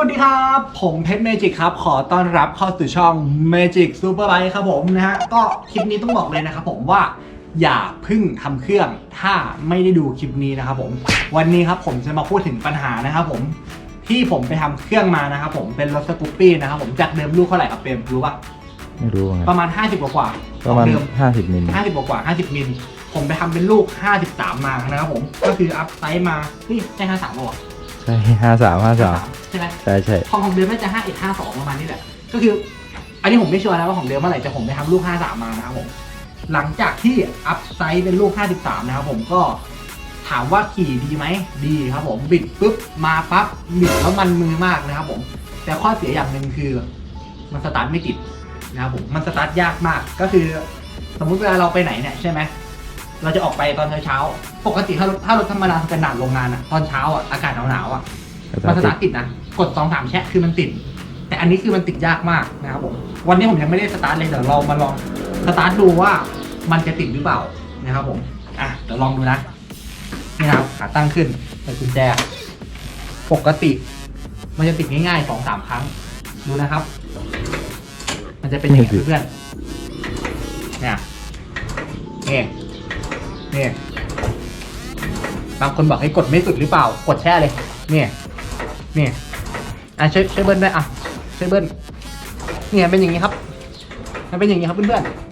วัสดีครับ ผมเพชรเมจิกครับ ขอต้อนรับเข้าสู่ช่อง Magic Super b i k e ครับผมนะฮะก็คลิปนี้ต้องบอกเลยนะครับผมว่าอย่าเพึ่งทำเครื่องถ้าไม่ได้ดูคลิปนี้นะครับผม วันนี้ครับผมจะมาพูดถึงปัญหานะครับผมที่ผมไปทำเครื่องมานะครับผมเป็นรถสกูปปี้นะครับผมจากเดิมลูกเท่าไหร่ครับเปรมรู้ป่ะไม่รู้ไงประมาณ 50กว่าๆประมาณเดิมห้าสิบมิล50กว่าๆ50มิลผมไปทำเป็นลูก 53 มานะครับผมก็คืออัพไซส์มานี่ใช่53ป่าวะใช่ห้าสามห้าสาม ใช่ไหมใช่ใช่ของของเดิมน่าจะ5 1 5 2ประมาณนี้แหละ ก็คือ อันนี้ผมไม่ชัวร์นะว่าของเดิมเมื่อไหร่แต่ผมไปทำลูก53มานะครับผม หลังจากที่อัพไซส์เป็นลูก53นะครับผมก็ถามว่าขี่ดีไหมดีครับผมบิดปุ๊บมาปั๊บบิดแล้วมันมือมากนะครับผม แต่ข้อเสียอย่างหนึ่งคือ มันสตาร์ทไม่ติดนะครับผมมันสตาร์ทยากมากก็คือ สมมุติเวลาเราไปไหนเนี่ยใช่ไหมเราจะออกไปตอนเช้าๆปกติถ้ารถถ้ารถธรรมดาสแตนดาร์ดโรงงานอะตอนเช้าอะอากาศหนาวๆอะมันสตาร์ทติดนะ กดสองสามแชะคือมันติด แต่อันนี้คือมันติดยากมากนะครับผมวันนี้ผมยังไม่ได้สตาร์ทเลยเดี๋ยวเรามาลองสตาร์ทดูว่ามันจะติดหรือเปล่านะครับผมอะเดี๋ยวลองดูนะนี่ครับขาตั้งขึ้นใส่กุญแจ ปกติ มันจะติดง่ายๆสองสามครั้งดูนะครับ มันจะเป็นอย่างนี้เพื่อนเนี่ยนี่นี่บางคนบอกให้กดไม่สุดหรือเปล่า กดแช่เลย เนี่ย เนี่ย อะช่วยช่วยเบิ้ลด้วยอะช่วยเบิ้ลเนี่ยเป็นอย่างนี้ครับ มันเป็นอย่างนี้ครับเพื่อนๆ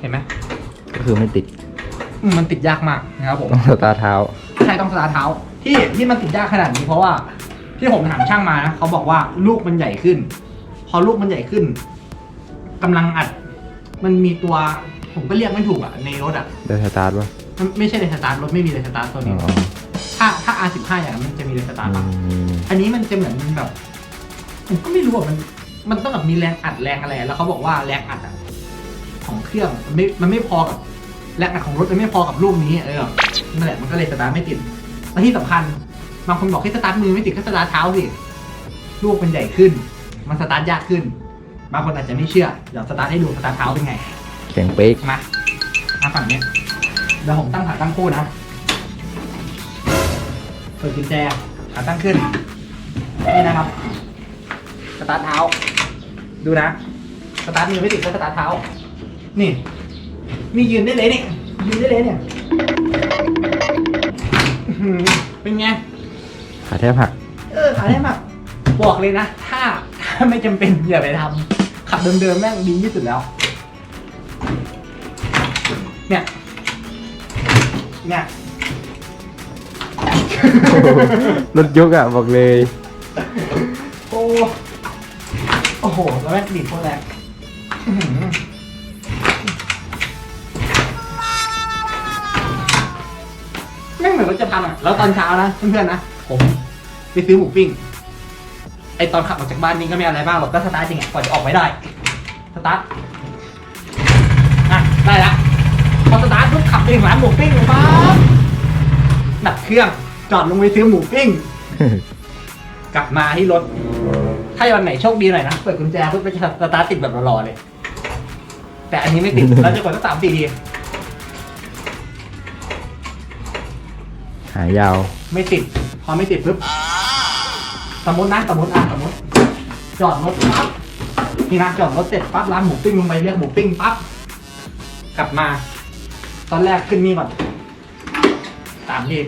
เห็นไหมก็คือไม่ติดอืมมันติดยากมากนะครับผมต้องสตาร์ทเท้าใช่ต้องสตาร์ทเท้า ที่ที่มันติดยากขนาดนี้เพราะว่าที่ผมถามช่างมานะเขาบอกว่าลูกมันใหญ่ขึ้น พอลูกมันใหญ่ขึ้นกำลังอัด มันมีตัวผมก็เรียกไม่ถูกอะในรถอะได้สตาร์ทปะมันไม่ใช่เลยสตาร์ทรถไม่มีเลยสตาร์ทตัวอ๋นี้อ ถ้าถ้า R15 อย่างนั้นมันจะมีเลยสตาร์ทปะมีมีมีอันนี้มันจะเหมือนแบบผมก็ไม่รู้อะมัน มันต้องแบบมีแรงอัดแรงอะไร แล้วเขาบอกว่าแรงอัดอะของเครื่องมันไม่มันไม่พอกับแรงอัดของรถมันไม่พอกับลูกนี้เออนั่นแหละมันก็เลยสตาร์ทไม่ติดและที่สำคัญบางคนบอกให้สตาร์ทมือไม่ติดก็สตาร์ทเท้าสิลูกมันใหญ่ขึ้น มันสตาร์ทยากขึ้น บางคนอาจจะไม่เชื่อเดี๋ยวสตาร์ทให้ดูสตาร์ทเท้าเป็นไงแข็งเป๊กมามาฝั่งเนี้ยเดี๋ยวผมตั้งขาตั้งคู่นะ เปิดกุญแจขาตั้งขึ้น นี่นะครับ สตาร์ทเท้า ดูนะ สตาร์ทมือไม่ติดก็สตาร์ทเท้า นี่ นี่ยืนได้เลยนี่ ยืนได้เลยเนี่ยอื้อหือเป็นไง ขาแทบหัก เออ ขายได้มากบอกเลยนะ ถ้า ถ้าไม่จำเป็นอย่าไปทำขับเดิมๆแม่งดีที่สุดแล้ว เนี่ย เนี่ย รถยกอะบอกเลย โอ้โอ้โห แล้วแม่งดีดโคตรแรงอื้อหือแม่งเหมือนรถจะพังอะ แล้วตอนเช้านะเพื่อนๆนะ ผมไปซื้อหมูปิ้ง ไอตอนขับออกจากบ้านนี้ก็ไม่อะไรบ้างหรอกก็สตาร์ทจริงไงกว่าจะออกไม่ได้ สตาร์ท อะ ได้ละ พอสตาร์ทปุ๊บขับไปถึงร้านหมูปิ้งปั๊บดับเครื่อง จอดลงไปซื้อหมูปิ้ง กลับมาที่รถ ถ้าวันไหนโชคดีหน่อยนะ เปิดกุญแจปุ๊บก็จะสตาร์ทติดแบบรอๆเลย แต่อันนี้ไม่ติดเราจะกดสักสามสี่ทีหายาว ไม่ติด พอไม่ติดปุ๊บ สมมตินะสมมติอะสมมติ จอดรถปั๊บนี่นะจอดรถเสร็จปั๊บร้านหมูปิ้งลงไปเรียกหมูปิ้งปั๊บ กลับมา ตอนแรกขึ้นนี่ก่อนสามที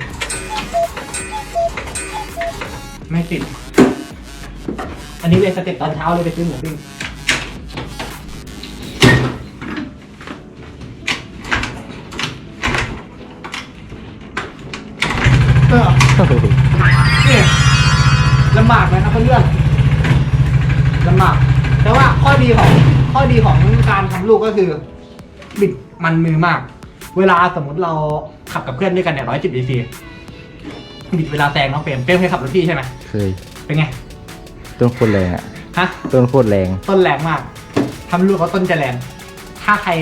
ไม่ติด อันนี้เลยสเต็ปตอนเช้าเลยไปซื้อหมูปิ้งเออนี่ลำบากนะครับเพื่อนๆลำบาก แต่ว่าข้อดีของข้อดีของการทำลูกก็คือ บิดมันมือมาก เวลาสมมติเราขับกับเพื่อนด้วยกันเนี่ยร้อยจิบดีซี บิดเวลาแซงน้องเปรมเปรมเคยขับรถพี่ใช่ไหมเคย เป็นไง ต้นโคตรแรงอะฮะ ต้นโคตรแรง ต้นแรงมากทำลูกเขาต้นจะแรง ถ้าใคร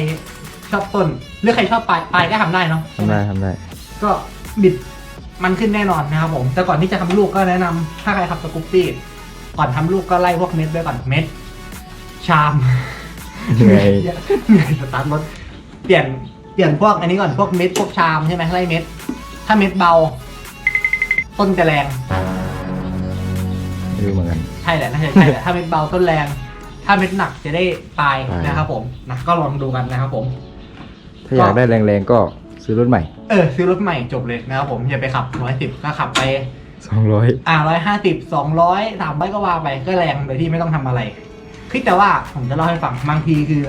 ชอบต้น หรือใครชอบปลายปลายก็ทำได้เนาะทำได้ทำได้ ก็บิดมันขึ้นแน่นอนนะครับผม แต่ก่อนที่จะทำลูกก็แนะนำถ้าใครขับสกูปปี้ ก่อนทำลูกก็ไล่พวกเม็ดไว้ก่อนเม็ด ชามเหนื่อย เหนื่อยสตาร์ทรถ เปลี่ยนเปลี่ยนพวกอันนี้ก่อนพวกเม็ดพวกชามใช่ไหมไล่เม็ด ถ้าเม็ดเบา ต้นจะแรง ไม่รู้เหมือนกัน ใช่แหละน่าจะใช่แหละ ถ้าเม็ดเบาต้นแรง ถ้าเม็ดหนักจะได้ปลายปลาย นะครับผมนะก็ลองดูกันนะครับผม ถ้าอยากได้แรงๆก็ซื้อรถใหม่ เออซื้อรถใหม่จบเลยนะครับผมอย่าไปขับร้อยสิบก็ขับไปสองร้อยอ่าร้อยห้าสิบสองร้อยสามร้อยก็ว่าไปก็แรงโดยที่ไม่ต้องทำอะไรคือแต่ว่าผมจะเล่าให้ฟังบางทีคือ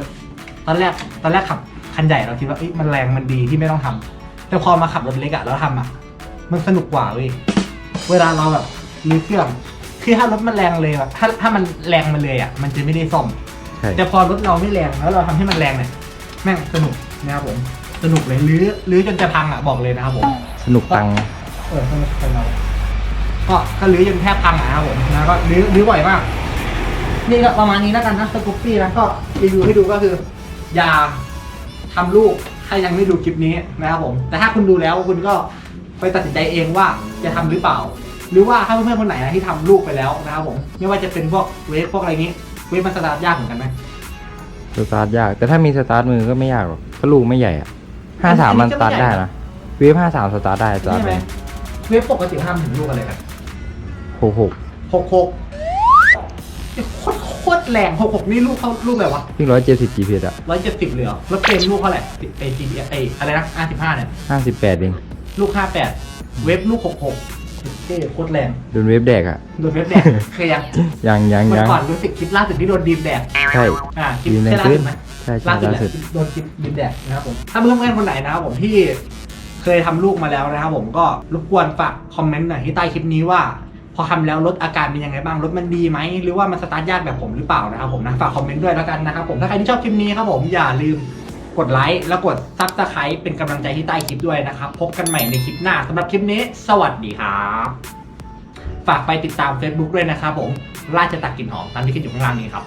ตอนแรกตอนแรกขับคันใหญ่เราคิดว่าเอ้ยมันแรงมันดีที่ไม่ต้องทำแต่พอมาขับรถเล็กอะแล้วทำอะมันสนุกกว่าเว้ย เวลาเราแบบมีเครื่องคือถ้ารถมันแรงเลยอะถ้าถ้ามันแรงมันเลยอะมันจะไม่ได้ซ่อม ใช่แต่พอรถเราไม่แรงแล้วเราทำให้มันแรงเนี่ยแม่งสนุกนะครับผมสนุกเลยรื้อรื้อจนจะพังอะบอกเลยนะครับผมสนุกตังค์เออสนุกเป็นเราก็ก็รื้อจนแทบพังอะนะครับผมนะก็รื้อรื้อบ่อยมาก นี่ก็ประมาณนี้แล้วกันนะสกูปปี้นะก็รีวิวให้ดูก็คือ อย่าทำลูกถ้ายังไม่ดูคลิปนี้นะครับผม แต่ถ้าคุณดูแล้วคุณก็ ไปตัดสินใจเองว่าจะทำหรือเปล่า หรือว่าถ้าเพื่อนๆคนไหนนะที่ทำลูกไปแล้วนะครับผมไม่ว่าจะเป็นพวกเวฟพวกอะไรนี้เวฟมันสตาร์ทยากเหมือนกันไหมสตาร์ทยาก แต่ถ้ามีสตาร์ทมือก็ไม่ยากหรอกถ้าลูกไม่ใหญ่อะห้าสามมันสตาร์ทได้นะเวฟห้าสามสตาร์ทได้สตาร์ทใช่ไหมได้เวฟปกติเขาทำถึงลูกอะไรกันหกหกหกหกโคตรโคตรแรงหกหกนี่ลูกเขาลูกอะไรวะวิ่งร้อยเจ็ดสิบ GPS อะร้อยเจ็ดสิบเลยเหรอแล้วเฟรมลูกเท่าไหร่ไอจีบีไออะไรนะอาร์สิบห้าเนี่ยห้าสิบแปดเอง ลูกห้าแปดเวฟลูกหกหกเท่โคตรแรงโดนเวฟแดกอะ โดนเวฟแดกเคยยังยังยังเมื่ยัองก่อนรู้สึกคลิปล่าสุดที่โดนดีมแดกใช่ อ่าคลิปดีมแดงใช่ล่าขึ้สุนดไหม ใช่ใช่ล่าสุดล่าแหละสุด โดนคลิปดีมแดกนะครับผมถ้าเพื่อนๆคนไหนนะครับผมที่เคยทำลูกมาแล้วนะครับผมก็รบกวนฝากคอมเมนต์หน่อยที่ใต้คลิปนี้ว่า พอทำแล้วรถอาการเป็นยังไงบ้างรถมันดีไหมหรือว่ามันสตาร์ทยากแบบผมหรือเปล่านะครับผมนะฝากคอมเมนต์ด้วยแล้วกันนะครับผมถ้าใครที่ชอบคลิปนี้ครับผมอย่าลืม กดไลค์แล้วกดซับสไครป์เป็นกำลังใจที่ใต้คลิปด้วยนะครับ พบกันใหม่ในคลิปหน้าสำหรับคลิปนี้ สวัสดีครับ ฝากไปติดตาม Facebook ด้วยนะครับผม ราชตักกลิ่นหอมตามที่ขึ้นอยู่ข้างล่างนี้ครับ